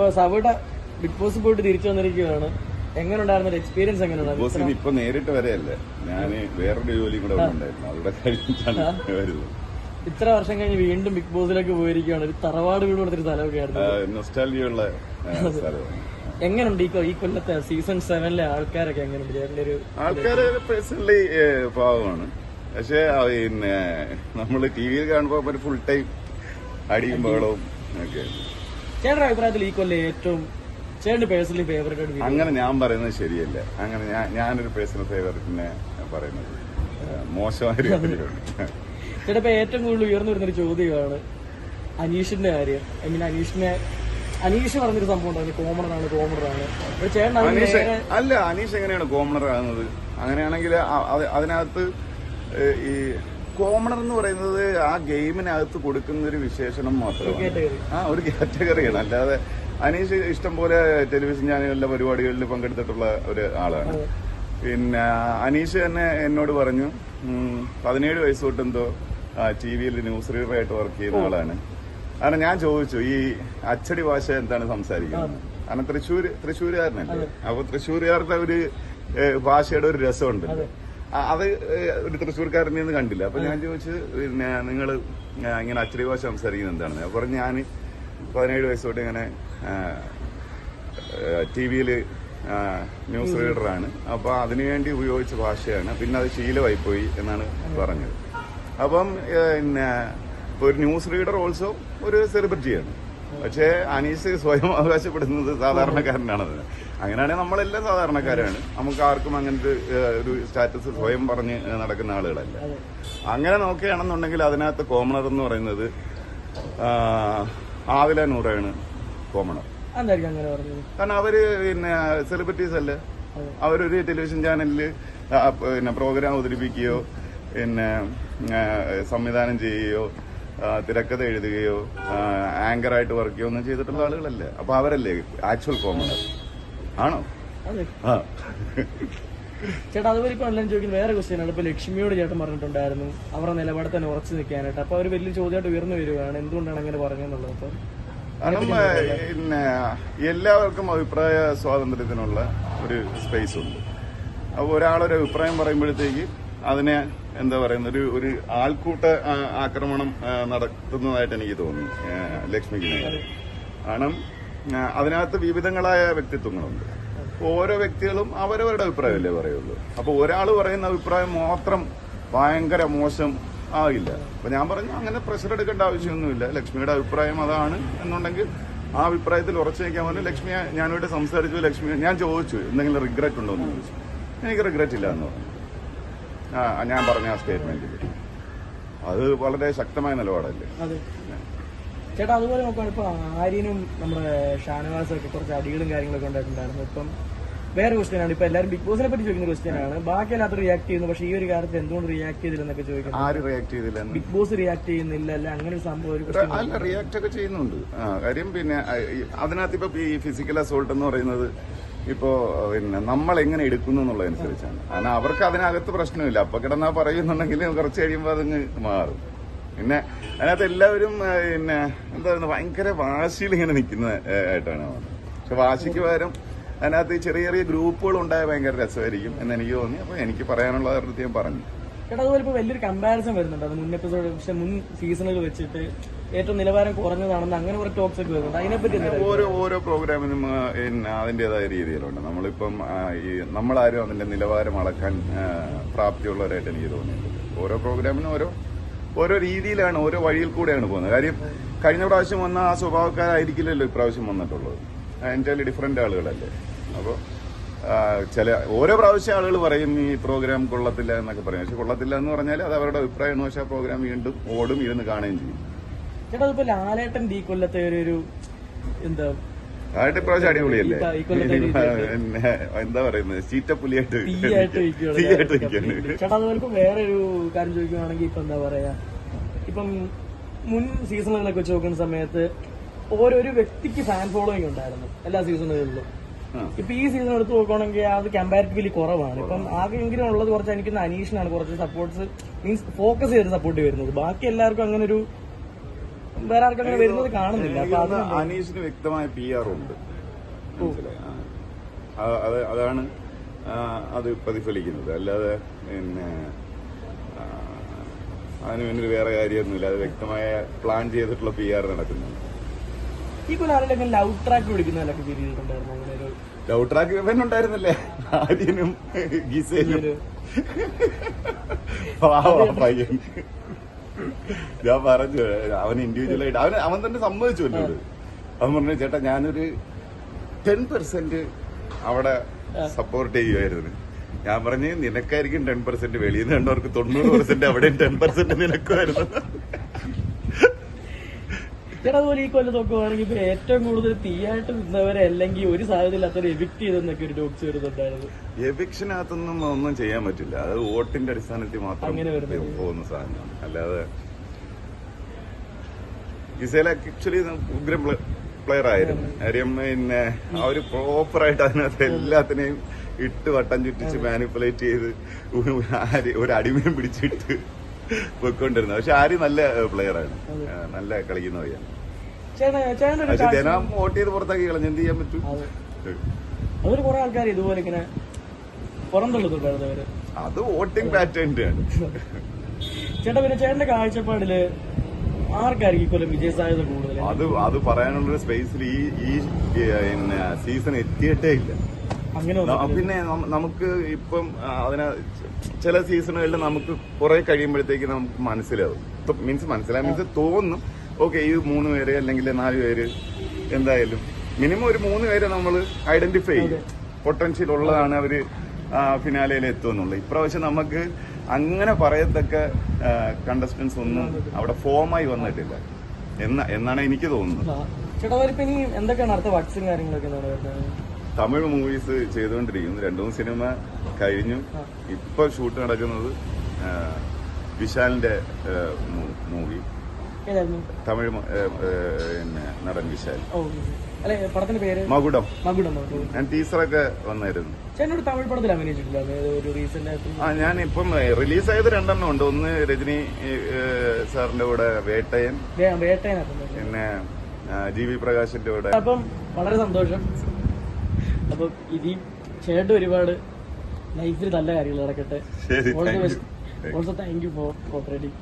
ഇപ്പൊ സവിട big boss പോയിട്ട് തിരിച്ചു വന്നിരിക്കുകയാണ്. എങ്ങനെ ഉണ്ടായിരുന്ന എക്സ്പീരിയൻസ് എങ്ങനെ ഉണ്ടായിരുന്നു ബോസിന് ഇപ്പൊ നേരിട്ട് വരെയല്ലേ? ഞാൻ വേറൊരു ജോലി കൂടെ ഉണ്ടായിരുന്നു അവിടെ കഴിഞ്ഞിട്ടാണ് വരുന്നത് ഇത്ര വർഷം കഴിഞ്ഞ് വീണ്ടും ബിഗ് ബോസിലേക്ക് പോയിരിക്കുകയാണ്. ഒരു തറവാട് വീട് കൊടുത്തൊരു സ്ഥലമൊക്കെ ആയിരുന്നു. എങ്ങനെയുണ്ട് ഈ കൊല്ലത്തെ സീസൺ സെവനിലെ ആൾക്കാരൊക്കെ എങ്ങനെയുണ്ട് ചേട്ടന്റെ ഒരു ആൾക്കാര് പേഴ്സണലി പാവമാണ്. പക്ഷെ പിന്നെ നമ്മൾ ടി വിയിൽ കാണുമ്പോ ഫുൾ ടൈം അടിയും. ബഹളവും ഒക്കെ. ചേട്ടന്റെ അഭിപ്രായത്തിൽ ഈ കൊല്ലം ഏറ്റവും ചേട്ടന്റെ പേഴ്സണലി ഫേവറേറ്റ് ആയിട്ട് അങ്ങനെ ഞാൻ പറയുന്നത് ശരിയല്ല. അങ്ങനെ ഞാൻ ഞാനൊരു പേഴ്സണൽ ഫേവറേറ്റിനെ പറയുന്നത്. മോശമായ ചേട്ടാ ഇപ്പൊ ഏറ്റവും കൂടുതൽ ഉയർന്നു വരുന്നൊരു ചോദ്യമാണ് അനീഷിന്റെ കാര്യം. ഐ മീൻ അനീഷിനെ അനീഷ് പറഞ്ഞൊരു സംഭവം ഉണ്ടായിരുന്നു. കോമണറാണ് ഒരു ചേട്ടൻ അതിന് അനീഷ് നേരെ അല്ല അനീഷ് എങ്ങനെയാണ് കോമണർ ആകുന്നത്? അങ്ങനെയാണെങ്കിൽ അത് അതിനകത്ത് ഈ കോമണർ എന്ന് പറയുന്നത് ആ ഗെയിമിനകത്ത് കൊടുക്കുന്ന ഒരു വിശേഷണം മാത്രമാണ്. ആ ഒരു കാറ്റഗറിയാണ്. അല്ലാതെ അനീഷ് ഇഷ്ടം പോലെ ടെലിവിഷൻ ചാനലിലെ പരിപാടികളിൽ പങ്കെടുത്തിട്ടുള്ള ഒരു ആളാണ്. പിന്നെ അനീഷ് തന്നെ എന്നോട് പറഞ്ഞു പതിനേഴ് വയസ്സ് തൊട്ട് എന്തോ ടി വിയിൽ ന്യൂസ് റീഡറായിട്ട് വർക്ക് ചെയ്യുന്ന ആളാണ്. കാരണം ഞാൻ ചോദിച്ചു ഈ അച്ചടി ഭാഷ എന്താണ് സംസാരിക്കുന്നത്? കാരണം തൃശ്ശൂർ തൃശ്ശൂരുകാരനല്ലേ? അപ്പൊ തൃശ്ശൂരുകാരുടെ ഒരു ഭാഷയുടെ ഒരു രസമുണ്ട്. അത് ഒരു തൃശ്ശൂർക്കാരനെ ഒന്നും കണ്ടില്ല. അപ്പൊ ഞാൻ ചോദിച്ചു പിന്നെ നിങ്ങൾ ഇങ്ങനെ അച്ചടി ഭാഷ സംസാരിക്കുന്നത് എന്താണെന്ന് അപ്പൊ പറഞ്ഞു ഞാൻ പതിനേഴ് വയസ്സ് തൊട്ട് ഇങ്ങനെ ടി വിയിൽ ന്യൂസ് റീഡറാണ്. അപ്പോൾ അതിനുവേണ്ടി ഉപയോഗിച്ച ഭാഷയാണ്. പിന്നെ അത് ശീലമായി പോയി എന്നാണ് പറഞ്ഞത്. അപ്പം പിന്നെ ഒരു ന്യൂസ് റീഡർ ഓൾസോ ഒരു സെലിബ്രിറ്റിയാണ്. പക്ഷേ അനീസ് സ്വയം അവകാശപ്പെടുന്നത് സാധാരണക്കാരനാണത് അങ്ങനെയാണെങ്കിൽ നമ്മളെല്ലാം സാധാരണക്കാരാണ്. നമുക്ക് ആർക്കും അങ്ങനത്തെ ഒരു സ്റ്റാറ്റസ് സ്വയം പറഞ്ഞ് നടക്കുന്ന ആളുകളല്ല. അങ്ങനെ നോക്കുകയാണെന്നുണ്ടെങ്കിൽ അതിനകത്ത് കോമണർ എന്ന് പറയുന്നത് ആവില നൂറാണ് കോമണർ. കാരണം അവർ പിന്നെ സെലിബ്രിറ്റീസ് അല്ലേ? അവരൊരു ടെലിവിഷൻ ചാനലിൽ പിന്നെ പ്രോഗ്രാം അവതരിപ്പിക്കുകയോ പിന്നെ സംവിധാനം ചെയ്യുകയോ തിരക്കഥ എഴുതുകയോ ആങ്കറായിട്ട് വർക്ക് ചെയ്യുകയോ ഒന്നും ചെയ്തിട്ടുള്ള ആളുകളല്ലേ? അപ്പൊ അവരല്ലേ ആക്ച്വൽ കോമൺ ആണോ? ആ. ചേട്ടാ അതുപോലെ ഇപ്പൊ എല്ലാം ചോദിക്കുന്ന വേറെ ക്വസ്റ്റ്യൻ ആണ്. ഇപ്പൊ ലക്ഷ്മിയോട് ചേട്ടൻ പറഞ്ഞിട്ടുണ്ടായിരുന്നു അവരുടെ നിലപാട് തന്നെ ഉറച്ചു നിൽക്കാനായിട്ട്. അപ്പൊ അവർ വലിയ ചോദ്യമായിട്ട് ഉയർന്നു വരികയാണ്. എന്തുകൊണ്ടാണ് അങ്ങനെ പറഞ്ഞതെന്നുള്ളത് അപ്പൊ പിന്നെ എല്ലാവർക്കും അഭിപ്രായ സ്വാതന്ത്ര്യത്തിനുള്ള ഒരു സ്പേസ് ഉണ്ട്. അപ്പോൾ ഒരാളൊരു അഭിപ്രായം പറയുമ്പോഴത്തേക്ക് അതിനെ എന്താ പറയുന്ന ഒരു ഒരു ആൾക്കൂട്ട ആക്രമണം നടത്തുന്നതായിട്ട് എനിക്ക് തോന്നി ലക്ഷ്മിക്ക് കാരണം അതിനകത്ത് വിവിധങ്ങളായ വ്യക്തിത്വങ്ങളുണ്ട്. ഓരോ വ്യക്തികളും അവരവരുടെ അഭിപ്രായമല്ലേ പറയുള്ളൂ. അപ്പോൾ ഒരാൾ പറയുന്ന അഭിപ്രായം മാത്രം ഭയങ്കര മോശം ആകില്ല. അപ്പൊ ഞാൻ പറഞ്ഞു അങ്ങനെ പ്രഷർ എടുക്കേണ്ട ആവശ്യമൊന്നുമില്ല. ലക്ഷ്മിയുടെ അഭിപ്രായം അതാണ് എന്നുണ്ടെങ്കിൽ ആ അഭിപ്രായത്തിൽ ഉറച്ചു നിൽക്കാൻ പറഞ്ഞു. ലക്ഷ്മിയെ ഞാനിവിടെ സംസാരിച്ചു. ലക്ഷ്മി ഞാൻ ചോദിച്ചു എന്തെങ്കിലും റിഗ്രറ്റ് ഉണ്ടോ എന്ന് ചോദിച്ചു. എനിക്ക് റിഗ്രറ്റ് ഇല്ല എന്ന് പറഞ്ഞു. ഞാൻ പറഞ്ഞ ആ സ്റ്റേറ്റ്മെന്റിൽ അത് വളരെ ശക്തമായ നിലപാടല്ലേ? ചേട്ടാ അതുപോലെ നോക്കുകയാണ് ഇപ്പൊ ആര്യനും നമ്മുടെ ഷാനവാസും ഒക്കെ കുറച്ച് അടികളും കാര്യങ്ങളൊക്കെ ഉണ്ടായിട്ടുണ്ടായിരുന്നു. ഇപ്പം വേറെ ക്വസ്റ്റ്യൻ ആണ്. ഇപ്പൊ എല്ലാവരും ബിഗ് ബോസിനെ പറ്റി ചോദിക്കുന്ന ക്വസ്റ്റ്യൻ ആണ്. ബാക്കി എല്ലാത്തും റിയാക്ട് ചെയ്യുന്നു. പക്ഷേ ഈ ഒരു കാര്യത്തിൽ എന്തുകൊണ്ട് റിയാക്ട് ചെയ്തില്ലെന്നൊക്കെ ചോദിക്കുന്നു. ആര് റിയാക്ട് ചെയ്തില്ല ബിഗ് ബോസ് റിയാക്ട് ചെയ്യുന്നില്ല അല്ല അങ്ങനെ ഒരു സംഭവം അല്ല റിയാക്ട് ഒക്കെ ചെയ്യുന്നുണ്ട്. കാര്യം പിന്നെ അതിനകത്ത് ഇപ്പൊ ഈ ഫിസിക്കൽ അസോൾട്ട് എന്ന് പറയുന്നത് ഇപ്പോ പിന്നെ നമ്മൾ എങ്ങനെ എടുക്കുന്നു എന്നുള്ളതനുസരിച്ചാണ്. കാരണം അവർക്ക് അതിനകത്ത് പ്രശ്നമില്ല. അപ്പൊ കിടന്നാ പറയുന്നുണ്ടെങ്കിൽ കുറച്ച് കഴിയുമ്പോൾ അതങ്ങ് മാറും. പിന്നെ അതിനകത്ത് എല്ലാവരും പിന്നെ എന്താ പറയുക ഭയങ്കര വാശിയിൽ ഇങ്ങനെ നിൽക്കുന്ന ആയിട്ടാണ് പക്ഷെ വാശിക്ക് പകരം അതിനകത്ത് ചെറിയ ചെറിയ ഗ്രൂപ്പുകൾ ഉണ്ടായ ഭയങ്കര രസമായിരിക്കും എന്ന് എനിക്ക് തോന്നി. അപ്പൊ എനിക്ക് പറയാനുള്ള കാര്യത്തിൽ ഞാൻ പറഞ്ഞു. ചേട്ടാ അതുപോലെ വലിയൊരു കമ്പാരിസൺ വരുന്നുണ്ട്. അത് മുൻ എപ്പിസോഡ് പക്ഷെ മുൻ സീസണിൽ വെച്ചിട്ട് ഏറ്റവും നിലവാരം കുറഞ്ഞതാണെന്ന് അങ്ങനെ ഒരു ടോക്സ് ഒക്കെ വരുന്നുണ്ട്. അതിനെപ്പറ്റി പറ്റി ഓരോ ഓരോ പ്രോഗ്രാമിനും അതിന്റെതായ രീതിയിലുണ്ട്. നമ്മളിപ്പം ഈ നമ്മളാരും അതിന്റെ നിലവാരം അളക്കാൻ പ്രാപ്തിയുള്ളവരായിട്ട് എനിക്ക് തോന്നിയിട്ടുണ്ട്. ഓരോ പ്രോഗ്രാമിനും ഓരോ ഓരോ രീതിയിലാണ് ഓരോ വഴിയിൽ കൂടെയാണ് പോകുന്നത്. കാര്യം കഴിഞ്ഞ പ്രാവശ്യം വന്ന ആ സ്വഭാവക്കാരായിരിക്കില്ലല്ലോ ഇപ്രാവശ്യം വന്നിട്ടുള്ളത്. എന്റെ ഡിഫറെന്റ് ആളുകളല്ലേ. അപ്പോൾ ചില ഓരോ പ്രാവശ്യം ആളുകൾ പറയും ഈ പ്രോഗ്രാം കൊള്ളത്തില്ല എന്നൊക്കെ പറയും. പക്ഷെ കൊള്ളത്തില്ല എന്ന് പറഞ്ഞാൽ അത് അവരുടെ അഭിപ്രായമാണ്. പക്ഷേ ആ പ്രോഗ്രാം വീണ്ടും ഓടും ഇരുന്ന് കാണുകയും ചെയ്യും. ചേട്ടാ ഇപ്പൊ ലാലേട്ടൻ ഈ കൊല്ലത്തെ ഒരു ഒരു എന്താ ആയിട്ട് ഇപ്രാവശ്യം അടിപൊളിയല്ലേ? ഈ കൊല്ലത്തെ എന്താ പറയുന്നത് ചീറ്റപ്പുലിയായിട്ട് തീയായിട്ട് നിൽക്കുകയാണ് തീയായിട്ട് നിൽക്കുകയാണ് ചേട്ടാ അതുപോലെ വേറെ ഒരു കാര്യം ചോദിക്കുകയാണെങ്കിൽ ഇപ്പൊ എന്താ പറയാ? ഇപ്പം മുൻ സീസണുകളൊക്കെ വെച്ച് നോക്കുന്ന സമയത്ത് ഓരോരു വ്യക്തിക്ക് ഫാൻ ഫോളോയിങ് ഉണ്ടായിരുന്നു എല്ലാ സീസണുകളിലും. ഇപ്പൊ ഈ സീസൺ എടുത്ത് നോക്കുകയാണെങ്കിൽ അത് കമ്പാരിറ്റീവ്ലി കുറവാണ്. ഇപ്പം ആകെങ്കിലും ഉള്ളത് കുറച്ച് എനിക്ക് അനീഷിനാണ് കുറച്ച് സപ്പോർട്ട്സ് മീൻസ് ഫോക്കസ് ചെയ്ത് സപ്പോർട്ട് വരുന്നത് ബാക്കി എല്ലാവർക്കും അങ്ങനെ ഒരു വേറെ ആർക്കും വരുന്നത് കാണുന്നില്ല. അനീഷിന് വ്യക്തമായ പി ആർ ഉണ്ട് അത് അതാണ് അത് പ്രതിഫലിക്കുന്നത്. അല്ലാതെ പിന്നെ അതിന് പിന്നിൽ വേറെ കാര്യമൊന്നുമില്ല. അത് വ്യക്തമായ പ്ലാൻ ചെയ്തിട്ടുള്ള പി ആർ നടക്കുന്നുണ്ട്. ഈ കൊല്ലം ലവ് ട്രാക്ക് പിടിക്കുന്നതിലൊക്കെ അങ്ങനെ ലവ് ട്രാക്ക് ഇവൻ ഉണ്ടായിരുന്നില്ലേ? ആര്യനും ഗിസേലും പാവാ പയ്യൻ. ഞാൻ പറഞ്ഞു അവൻ ഇൻഡിവിജ്വൽ ആയിട്ട് അവൻ അവൻ തന്നെ സമ്മതിച്ചു അവൻ പറഞ്ഞു ചേട്ടാ ഞാനൊരു ടെൻ പെർസെന്റ് അവിടെ സപ്പോർട്ട് ചെയ്യുമായിരുന്നു ഞാൻ പറഞ്ഞു നിനക്കായിരിക്കും ടെൻ പെർസെന്റ് വെളിയിൽ നിന്ന് കണ്ടവർക്ക് തൊണ്ണൂറ് പെർസെന്റ് അവിടെയും ടെൻ പെർസെന്റ് നിനക്കുമായിരുന്നു. അതുപോലെ ഈ കൊല്ലം നോക്കുവാണെങ്കിൽ ഇപ്പൊ ഏറ്റവും കൂടുതൽ തീയായിട്ട് നിന്നവരെ അല്ലെങ്കിൽ ഒരു സാധ്യതയില്ലാത്തവരെ എവിക്ട് ചെയ്തെന്നൊക്കെ ഒരു ടോക്സ് വരുന്നുണ്ടായിരുന്നു. എവിക്ഷനകത്തൊന്നും ഒന്നും ചെയ്യാൻ പറ്റില്ല. അത് വോട്ടിന്റെ അടിസ്ഥാനത്തിൽ മാത്രം പോകുന്ന സാധനമാണ്. അല്ലാതെ ഗിസേല ആക്ച്വലി ഉഗ്രം പ്ലെയർ ആയിരുന്നു. കാര്യം പിന്നെ അവർ പ്രോപ്പറായിട്ട് അതിനകത്ത് എല്ലാത്തിനെയും ഇട്ട് വട്ടം ചുറ്റിച്ച് മാനിപ്പുലേറ്റ് ചെയ്ത് ഒരു അടിമയും പിടിച്ചിട്ട് പോയിക്കൊണ്ടിരുന്നത്. പക്ഷെ ആര് നല്ല പ്ലെയർ ആണ്. നല്ല കളിക്കുന്ന പയ്യാണ് പക്ഷെ ജനം വോട്ട് ചെയ്ത് പുറത്താക്കി കളഞ്ഞ്. എന്ത് ചെയ്യാൻ പറ്റും? അതൊരു കുറെ ആൾക്കാർ ഇതുപോലെ ഇങ്ങനെ പുറന്തള്ളുന്നുണ്ടായിരുന്നു അവർ. അത് വോട്ടിംഗ് പാറ്റേൺ ആണ്. ചേട്ടാ പിന്നെ ചേട്ടന്റെ കാഴ്ചപ്പാടിൽ ആർക്കായിരിക്കും വിജയ സാധ്യത കൂടുതൽ അത് അത് പറയാനുള്ള സ്പേസിൽ ഈ ഈ സീസൺ എത്തിയിട്ടേ ഇല്ല. പിന്നെ നമുക്ക് ഇപ്പം അതിന ചില സീസണുകളിൽ നമുക്ക് കുറെ കഴിയുമ്പോഴത്തേക്ക് നമുക്ക് മനസ്സിലാവും. മീൻസ് മനസ്സിലാവും മീൻസ് തോന്നും ഓക്കെ ഈ മൂന്ന് പേര് അല്ലെങ്കിൽ നാല് പേര് എന്തായാലും മിനിമം ഒരു മൂന്ന് പേരെ നമ്മൾ ഐഡന്റിഫൈ ചെയ്യും. പൊട്ടൻഷ്യൽ ഉള്ളതാണ് അവർ ഫിനാലയിൽ എത്തുമെന്നുള്ളത് ഇപ്രാവശ്യം നമുക്ക് അങ്ങനെ പറയത്തക്ക കണ്ടസ്റ്റൻസ് ഒന്നും അവിടെ ഫോമായി വന്നിട്ടില്ല. എന്നാണ് എനിക്ക് തോന്നുന്നത്. ചേട്ടാ ഇനി എന്തൊക്കെയാണ് അടുത്ത വട്സും കാര്യങ്ങളൊക്കെ തമിഴ് മൂവീസ് ചെയ്തുകൊണ്ടിരിക്കുന്നു. രണ്ടു മൂന്ന് സിനിമ കഴിഞ്ഞു. ഇപ്പൊ ഷൂട്ട് നടക്കുന്നത് വിശാലിന്റെ മൂവി തമിഴ് പിന്നെ നടൻ വിശാൽ. പടത്തിന്റെ പേര്? മകുടം. മകുടം. ഞാൻ ടീച്ചറൊക്കെ വന്നായിരുന്നു. ചേട്ടനോട് തമിഴ് പടത്തിൽ അഭിനയിച്ചിട്ടില്ല. ആ ഞാൻ ഇപ്പം റിലീസായത് രണ്ടെണ്ണം ഉണ്ട്. ഒന്ന് രജനി സാറിന്റെ കൂടെ വേട്ടയൻ. വേ- വേട്ടയനകത്തുണ്ട് പിന്നെ ജി വി പ്രകാശിന്റെ കൂടെ. അപ്പം വളരെ സന്തോഷം. അപ്പൊ ഇനി ചേട്ടൻ ഒരുപാട് ലൈഫിൽ നല്ല കാര്യങ്ങൾ നടക്കട്ടെ. Also thank you for cooperating